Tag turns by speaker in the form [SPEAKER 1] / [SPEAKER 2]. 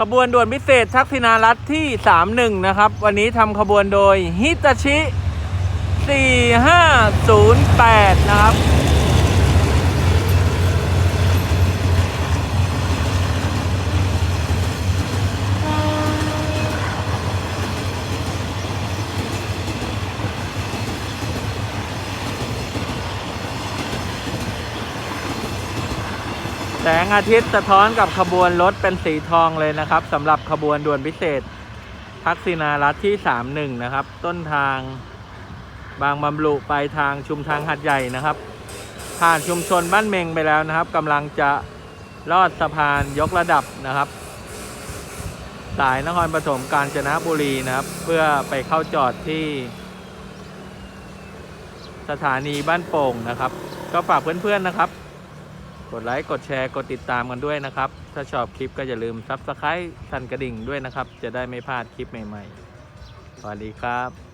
[SPEAKER 1] ขบวนด่วนพิเศษทักษิณารัฐที่ 31 นะครับ วันนี้ทำขบวนโดยฮิตาชิ 4508 นะครับ แสงอาทิตย์สะท้อนกับขบวนรถเป็นสีทองเลยนะครับสำหรับขบวนด่วนพิเศษ ทักษิณารัฐที่ 31 นะครับ ต้นทางบางบำรุไปทางชุมทางหัดใหญ่นะครับ ผ่านชุมชนบ้านเมงไปแล้วนะครับกำลังจะลอดสะพานยกระดับนะครับ สายนครปฐมกาญจนบุรีนะครับ เพื่อไปเข้าจอดที่ สถานีบ้านโป่งนะครับ ก็ฝากเพื่อนๆนะครับ กดไลค์ กดแชร์ กดติดตามกันด้วยนะครับ ถ้าชอบคลิปก็อย่าลืมซับสไครต์สั่นกระดิ่งด้วยนะครับ จะได้ไม่พลาดคลิปใหม่ๆ สวัสดีครับ